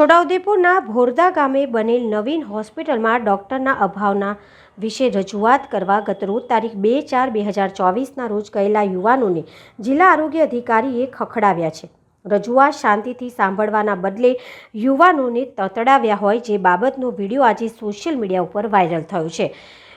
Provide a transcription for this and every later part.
છોટાઉદેપુરના ભોરદા ગામે બનેલ નવીન હોસ્પિટલમાં ડોક્ટરના અભાવના વિશે રજૂઆત કરવા ગતરોજ તારીખ બે ચાર બે હજાર ચોવીસના રોજ ગયેલા યુવાનોને જિલ્લા આરોગ્ય અધિકારીએ ખખડાવ્યા છે. રજૂઆત શાંતિથી સાંભળવાના બદલે યુવાનોને તતડાવ્યા હોય જે બાબતનો વીડિયો આજે સોશિયલ મીડિયા ઉપર વાયરલ થયો છે.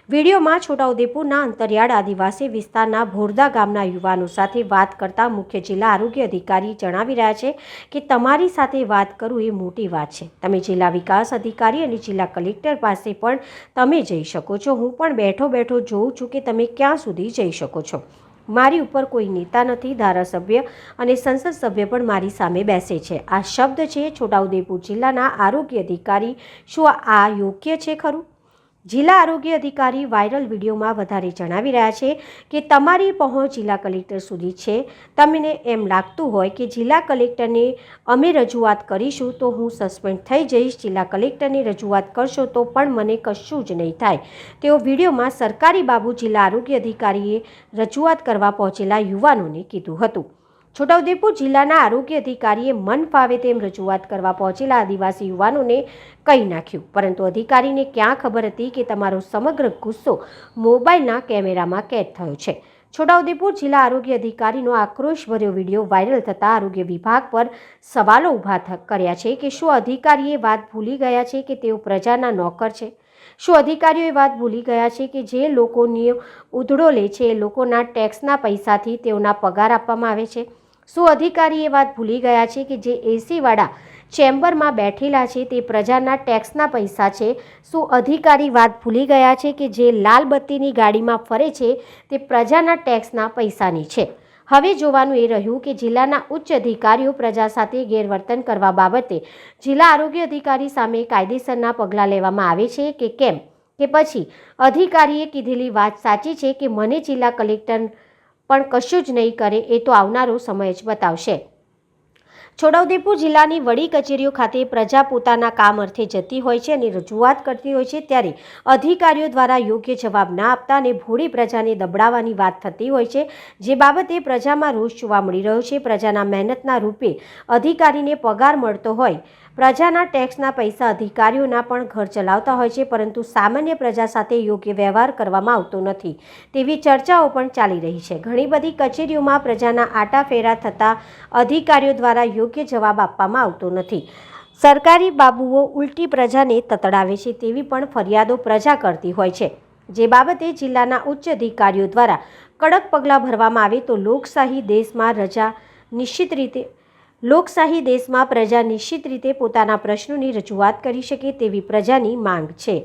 વિડીયોમાં છોટાઉદેપુરના અંતરિયાળ આદિવાસી વિસ્તારના ભોરદા ગામના યુવાનો સાથે વાત કરતા મુખ્ય જિલ્લા આરોગ્ય અધિકારી જણાવી રહ્યા છે કે તમારી સાથે વાત કરવું એ મોટી વાત છે. તમે જિલ્લા વિકાસ અધિકારી અને જિલ્લા કલેક્ટર પાસે પણ તમે જઈ શકો છો. હું પણ બેઠો બેઠો જોઉં છું કે તમે ક્યાં સુધી જઈ શકો છો. મારી ઉપર કોઈ નેતા નથી, ધારાસભ્ય અને સંસદ સભ્ય પણ મારી સામે બેસે છે. આ શબ્દ છે છોટાઉદેપુર જિલ્લાના આરોગ્ય અધિકારી. શું આ યોગ્ય છે ખરું? જિલ્લા આરોગ્ય અધિકારી વાયરલ વિડીયોમાં વધારે જણાવી રહ્યા છે કે તમારી પહોંચ જિલ્લા કલેક્ટર સુધી છે. તમને એમ લાગતું હોય કે જિલ્લા કલેક્ટરને અમે રજૂઆત કરીશું તો હું સસ્પેન્ડ થઈ જઈશ. જિલ્લા કલેક્ટરને રજૂઆત કરશો તો પણ મને કશું જ નહીં થાય. તેઓ વિડીયોમાં સરકારી બાબુ જિલ્લા આરોગ્ય અધિકારીએ રજૂઆત કરવા પહોંચેલા યુવાનોને કીધું હતું. છોટાઉદેપુર જિલ્લાના આરોગ્ય અધિકારીએ મન ફાવે તેમ રજૂઆત કરવા પહોંચેલા આદિવાસી યુવાનોને કહી નાખ્યું. પરંતુ અધિકારીને ક્યાં ખબર હતી કે તમારો સમગ્ર ગુસ્સો મોબાઈલના કેમેરામાં કેદ થયો છે? છોટાઉદેપુર જિલ્લા આરોગ્ય અધિકારીનો આક્રોશભર્યો વીડિયો વાયરલ થતાં આરોગ્ય વિભાગ પર સવાલો ઊભા કર્યા છે કે શું અધિકારીએ વાત ભૂલી ગયા છે કે તેઓ પ્રજાના નોકર છે? શું અધિકારીઓ એ વાત ભૂલી ગયા છે કે જે લોકોની ઉધડો લે છે એ લોકોના ટેક્સના પૈસાથી તેઓના પગાર આપવામાં આવે છે? શું અધિકારી એ વાત ભૂલી ગયા છે કે જે એસીવાળા ચેમ્બરમાં બેઠેલા છે તે પ્રજાના ટેક્સના પૈસા છે. શું અધિકારી વાત ભૂલી ગયા છે કે જે લાલ બત્તીની ગાડીમાં ફરે છે તે પ્રજાના ટેક્સના પૈસાની છે. હવે જોવાનું એ રહ્યું કે જિલ્લાના ઉચ્ચ અધિકારીઓ પ્રજા સાથે ગેરવર્તન કરવા બાબતે જિલ્લા આરોગ્ય અધિકારી સામે કાયદેસરના પગલાં લેવામાં આવે છે કે કેમ? કે પછી અધિકારીએ કીધેલી વાત સાચી છે કે મને જિલ્લા કલેક્ટર પણ કશું જ નહીં કરે એ તો આવનારો સમય જ બતાવશે. છોટાઉદેપુર જિલ્લાની વડી કચેરીઓ ખાતે પ્રજા પોતાના કામ અર્થે જતી હોય છે અને રજૂઆત કરતી હોય છે ત્યારે અધિકારીઓ દ્વારા યોગ્ય જવાબ ના આપતા અને ભોળી પ્રજાને દબડાવવાની વાત થતી હોય છે. જે બાબતે પ્રજામાં રોષ જોવા મળી રહ્યો છે. પ્રજાના મહેનતના રૂપે અધિકારીને પગાર મળતો હોય. પ્રજાના ટેક્સના પૈસા અધિકારીઓના પણ ઘર ચલાવતા હોય છે, પરંતુ સામાન્ય પ્રજા સાથે યોગ્ય વ્યવહાર કરવામાં આવતો નથી તેવી ચર્ચાઓ પણ ચાલી રહી છે. ઘણી બધી કચેરીઓમાં પ્રજાના આટાફેરા થતા અધિકારીઓ દ્વારા યોગ્ય જવાબ આપવામાં આવતો નથી. સરકારી બાબુઓ ઉલટી પ્રજાને તતડાવે છે તેવી પણ ફરિયાદો પ્રજા કરતી હોય છે. જે બાબતે જિલ્લાના ઉચ્ચ અધિકારીઓ દ્વારા કડક પગલાં ભરવામાં આવે તો લોકશાહી દેશમાં રજા નિશ્ચિત રીતે, લોકશાહી દેશમાં પ્રજા નિશ્ચિત રીતે પોતાના પ્રશ્નોની રજૂઆત કરી શકે તેવી પ્રજાની માંગ છે.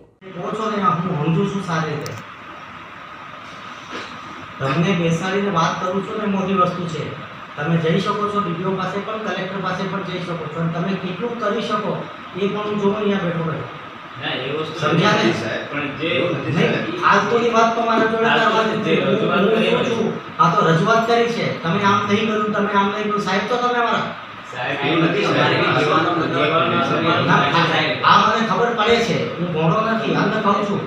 તમને બેસાડીને વાત કરું છું ને મોટી વસ્તુ છે. તમે જઈ શકો છો ડીડીઓ પાસે પણ કલેક્ટર પાસે પણ જઈ શકો છો. અને તમે કેટલું કરી શકો એ પણ હું જોઉં અહીંયા બેઠો બેઠો ના એ વસ્તુ સમજ્યા ને? નથી સાહેબ પણ જે વાત તો મારા જોડે કરવાની જે નથી. રજૂઆત કરી. છું. આ તો રજૂઆત કરી છે. તમે આમ નહીં કર્યું તમે આમ નહીં કર્યું સાહેબ તો તમે મારા. આ મને ખબર પડે છે. હું ભોળો નથી અન્ન ખાઉં છું.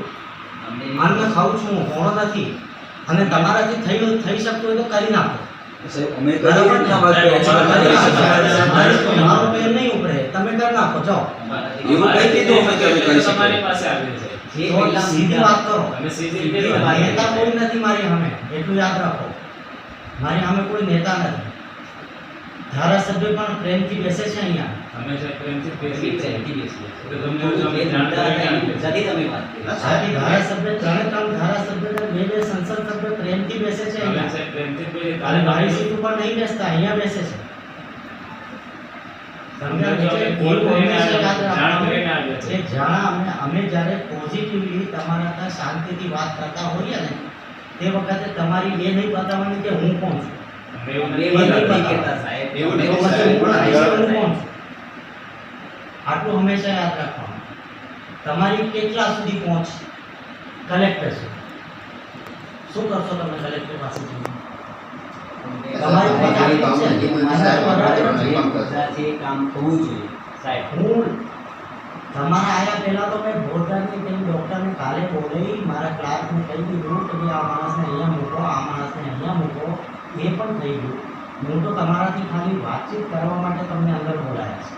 અન્ન ખાઉં છું હું ભોળો નથી. અને તમારાથી થઈ થઈ શકતું હોય તો કરી નાખો. સાહેબ, અમે કરી બરાબર ને? રીતના વાત કરી કરી કરી નાખો. શકીએ. મારી- મારો પેર નહીં ઉપડે તમે કરી નાખો જાઓ એવું કઈ કીધું અમે કે અમે કરી શકીએ. તમારી પાસે આવેલ છે તો સીધી વાત કરો અમે સીધી રીતે વાત નેતા કરીએ. કોઈ નથી મારી સામે એટલું યાદ રાખો મારી સામે કોઈ નેતા નથી ધારાસભ્ય પણ પ્રેમથી બેસે છે અહીંયા અમે સાહેબ પ્રેમથી બેસી છીએ. તો તમને જો અમે જાણ કરીને આપીએ. સાહેબ ધારાસભ્ય ત્રણે ત્રણ ધારાસભ્ય ને બે બે સંસદ સભ્ય પ્રેમથી બેસે છે અમે અહીંયા સાહેબ બેસીએ. મારી સીટ ઉપર નહીં બેસતા અહીંયા બેસે છે? અમે જ્યારે પોઝિટિવલી તમારા શાંતિથી વાત કરતા હોઈએ ને તે વખતે તમારી એ નહીં બતાવવાની કે હું કોણ છું? આટલું હંમેશા યાદ રાખવાનું. તમારી કેટલા સુધી પહોંચ કલેક્ટર છે શું કરશો તમે કલેક્ટર પાસે? તમારી આયા પહેલા તો મેં ડૉક્ટરને કાલે બોલાવી મારા ક્લાર્કને કહી દીધું કે આ માણસને અહીંયા મૂકો આ માણસને અહીંયા મૂકો. એ પણ થઈ ગયું હું તો તમારાથી ખાલી વાતચીત કરવા માટે તમને અંદર બોલાયા છે.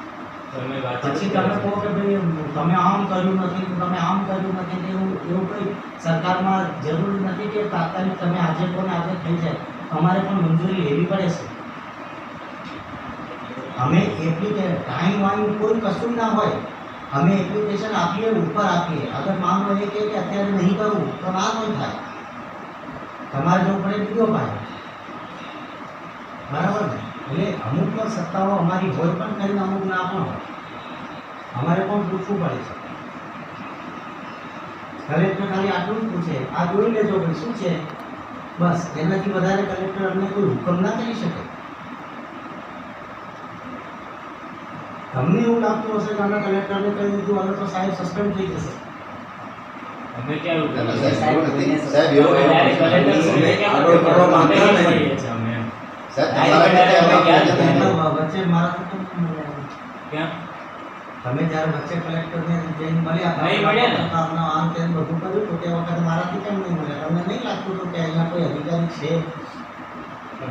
પછી તમે કહો કે ભાઈ તમે આમ કર્યું નથી તમે આમ કર્યું નથી કે એવું એવું કંઈ સરકારમાં જરૂરી નથી કે તાત્કાલિક તમે આજે કોને આજે થઈ જાય. અમારે પણ મંજૂરી લેવી પડે છે. અમે એપ્લિકે ટાઈમ વાઈમ કોઈ કશું ના હોય, અમે એપ્લિકેશન આપીએ, ઉપર આપીએ. અગર માન લો એ કે અત્યારે નહીં કરવું તો ના નહીં થાય. તમારે જો પડે બીજો ભાઈ બરાબર ને? એટલે અમુક સત્તાઓ અમારી હોય પણ કરીને અમુક ના પણ હોય. અમારે પણ પૂછવું પડે છે. કલેક્ટર ખાલી આટલું જ પૂછે. આ જોઈ લેજો ભાઈ, શું છે? બસ એનાથી વધારે કલેક્ટર અમને કોઈ હુકમ ના કરી શકે. તમને એવું લાગતું હશે કે અમે કલેક્ટરને કહી દીધું હવે તો સાહેબ સસ્પેન્ડ થઈ જશે. અમે ક્યાં વચ્ચે? તમે જ્યારે વચ્ચે કલેક્ટરને જઈને મળ્યા નહીં મળ્યા ને. આમ તેમ બધું કર્યું તો તે વખતે મારાથી કેમ નહીં લાગતું હતું કે અહીંયા કોઈ અધિકારી છે?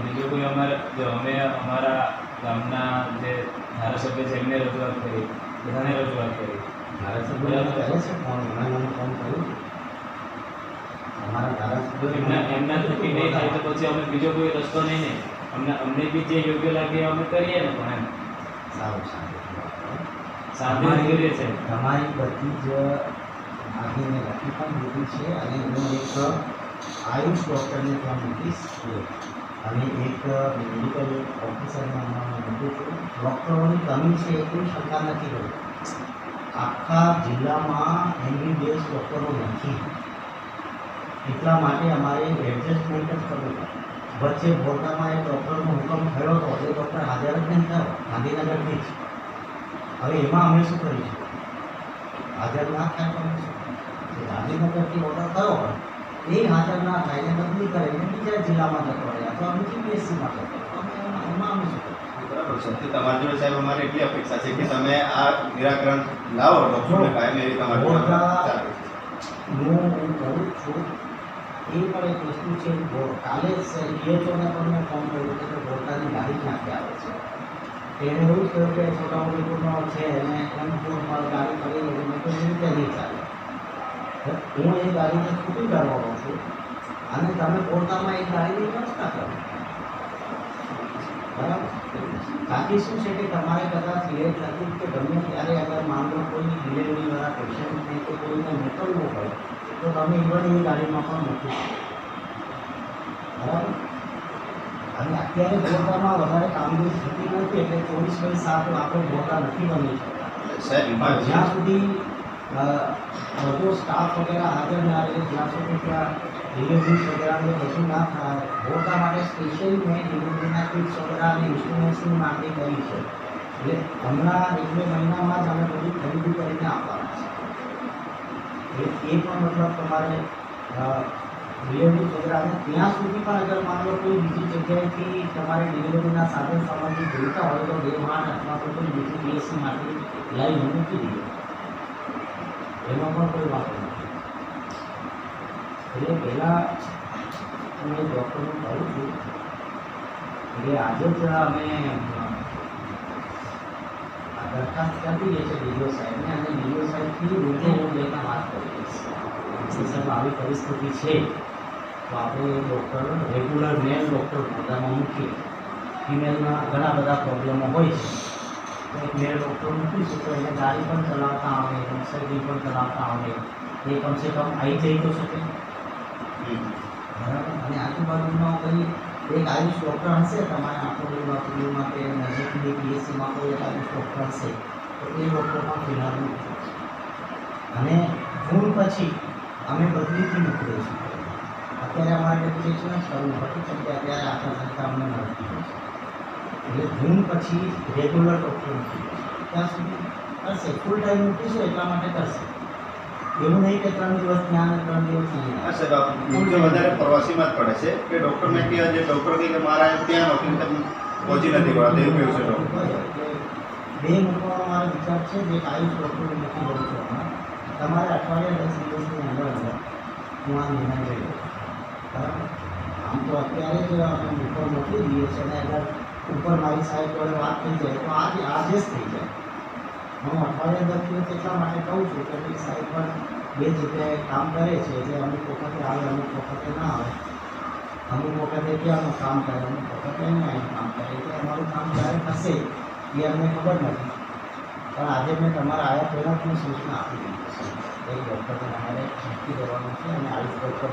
બીજો કોઈ અમારે જો અમે અમારા ગામના જે ધારાસભ્ય છે એમને રજૂઆત કરી. બધાને રજૂઆત કરી. ધારાસભ્ય કરે છે? ફોન એમણે ફોન કર્યું અમારા ધારાસભ્યો એમના એમના થકી નહીં થાય તો પછી અમે બીજો કોઈ રસ્તો નહીં ને. અમને અમને બી જે યોગ્ય લાગે અમે કરીએ ને પણ એમ. સારું સારું. શાંતિથી છે. તમારી બધી જ માહિતીને લખી પણ દીધી છે અને હું એક આયુષ ડૉક્ટરને ત્યાં મૂકીશ અને એક મેડિકલ ઓફિસરને હમણાં મૂકું છું. ડૉક્ટરોની કમી છે એ કોઈ શંકા નથી રહી આખા જિલ્લામાં એમબીબીએસ ડૉક્ટરો નથી. એટલા માટે અમારે એડજસ્ટમેન્ટ જ કરવું પડે. વચ્ચે ભોરકામાં એક ડૉક્ટરનો હુકમ થયો હતો એ ડૉક્ટર હાજર જ નહીં થયો. ગાંધીનગરથી જ. હવે એમાં અમે શું કરીશું? હાજર ના થાય ગાંધીનગરથી ઓર્ડર થયો હોય એ હાજર ના થાય એને બદલી કરીને બીજા જિલ્લામાં જતો રહે અથવા બીજી પીએસસીમાં જતો અમે એમાં બરાબર છે. તે તમારી જોડે સાહેબ અમારે એટલી અપેક્ષા છે કે તમે આ નિરાકરણ લાવો ડોક્ટરને કાયમી એવી તમારી. હું હું કરું છું એ પણ એક વસ્તુ છે કાલે ડીએચઓને પણ મેં ફોન કર્યો હતો કે ભોરતાની ગાડી ક્યાંથી આવે છે. તેણે એવું જ કહ્યું કે છોટાઉદેપુરનો છે અને એમ પર ગાડી કરી મેં તો રીતે નહીં ચાલે. હું એ ગાડીને છૂટી કાઢવાનો છું. અને તમે પોતામાં એ ગાડીની વ્યવસ્થા કરો. બરાબર? બાકી શું છે કે તમારે કદાચ લેટ નથી કે ગમે ત્યારે અગર માન લો કોઈ ડિલિવરીવાળા પેશન્ટને કે કોઈને મોકલવું હોય તો તમે ઇવન એ ગાડીમાં પણ મૂકી શકો. બરાબર? અને અત્યારે ગોતામાં વધારે કામગીરી થતી નથી એટલે ચોવીસ બાય સાત આપણે ગોતા નથી બની શકતા. જ્યાં સુધી બધો સ્ટાફ વગેરે હાજર ના રહે, જ્યાં સુધી ત્યાં ડિલિવરી વગેરેને બધું ના થાય ગોતા માટે સ્પેશિયલી મેં ડિલિવરીના કિટ્સ વગેરે અને ઇન્સ્ટ્રુમેન્ટ્સની માંગણી કરી છે. એટલે હમણાં એક મહિનામાં જ અમે બધું ખરીદી કરીને આપવાના છે. એ એ પણ મતલબ તમારે ડિલિવરી વગેરે ત્યાં સુધી પણ અગર માની લો કોઈ બીજી જગ્યાએથી તમારે ડિલિવરીના સાધન સામગ્રી જોઈતા હોય તો માણ અથવા તો કોઈ બીજી પીએસસીમાંથી લાઈવ મૂકી દઈએ એમાં પણ કોઈ વાંધો નથી. એટલે પહેલાં હું એ ડૉક્ટરનું કહું છું એટલે આજે જ અમે દરખાસ્ત કરી છે છીએ ડીડીઓ સાહેબને અને ડીડીઓ સાહેબથી રૂબરૂ હું લઈને વાત કરી સાહેબ આવી પરિસ્થિતિ છે. તો આપણે ડૉક્ટર રેગ્યુલર મેલ ડૉક્ટર પોતામાં મૂકીએ. ફિમેલમાં ઘણા બધા પ્રોબ્લેમો હોય છે. એક મેળ ડૉક્ટર મૂકીશું તો એને ગાડી પણ ચલાવતા આવડે નર્સરી પણ ચલાવતા આવડે. એ કમસે કમ આવી જઈ તો શકે. બરાબર? અને આજુબાજુમાં કોઈ એક આયુષ ડૉક્ટર હશે તમારા આંખોડીમાં પીડીમાં કે નજીકની પીએસસીમાં કોઈ એક આયુષ ડૉક્ટર હશે, તો એ ડૉક્ટર પણ ફિલહાલ મૂકી અને જૂન પછી અમે બદલીથી મૂકી છીએ. અત્યારે અમારે ડેપ્યુટેશન શરૂ પડતું કેમ કે અત્યારે આખા સંસ્થા અમને મળતી હોય છે. એટલે જૂન પછી રેગ્યુલર ડૉક્ટર ત્યાં સુધી કરશે. ફૂલ ટાઈમ મૂકીશું એટલા માટે કરશે. એવું નહીં કે ત્રણ દિવસ ત્યાં અને ત્રણ દિવસ નહીં સર સાહેબ વધારે પ્રવાસીમાં જ પડે છે કે ડૉક્ટરને કે જે ડૉક્ટર કહે કે મારા ત્યાં નોકરી તમે પહોંચી નથી પડતા એવું કહ્યું છે ડૉક્ટર બે મૂકવાનો મારો વિચાર છે જે આયુષ ડૉક્ટર મૂકી દઉં છું તમારે અઠવાડિયા દસ દિવસની અંદર અંદર હું આ નિર્ણય લઈ બરાબર? આમ તો અત્યારે જ અમે મૂકવા મોકલી દઈએ છીએ અને અગર ઉપર મારી સાહેબ જોડે વાત થઈ જાય તો આજે આજે જ થઈ જાય. હું અઠવાડિયા દર દિવસ એટલા માટે કહું છું કે ભાઈ સાહેબ પણ બે જગ્યાએ કામ કરે છે એટલે અમુક વખતે આવે, અમુક વખતે ના આવે. અમુક વખતે ક્યાંનું કામ કરે, અમુક વખતે અહીંયાનું કામ કરે. એટલે અમારું કામ ક્યારે થશે એ અમને ખબર નથી. પણ આજે મેં તમારા આવ્યા પહેલાં જ મેં સૂચના આપી દીધી છે. એક ડૉક્ટરને અમારે નક્કી કરવાનું છે અને આવી ડૉક્ટર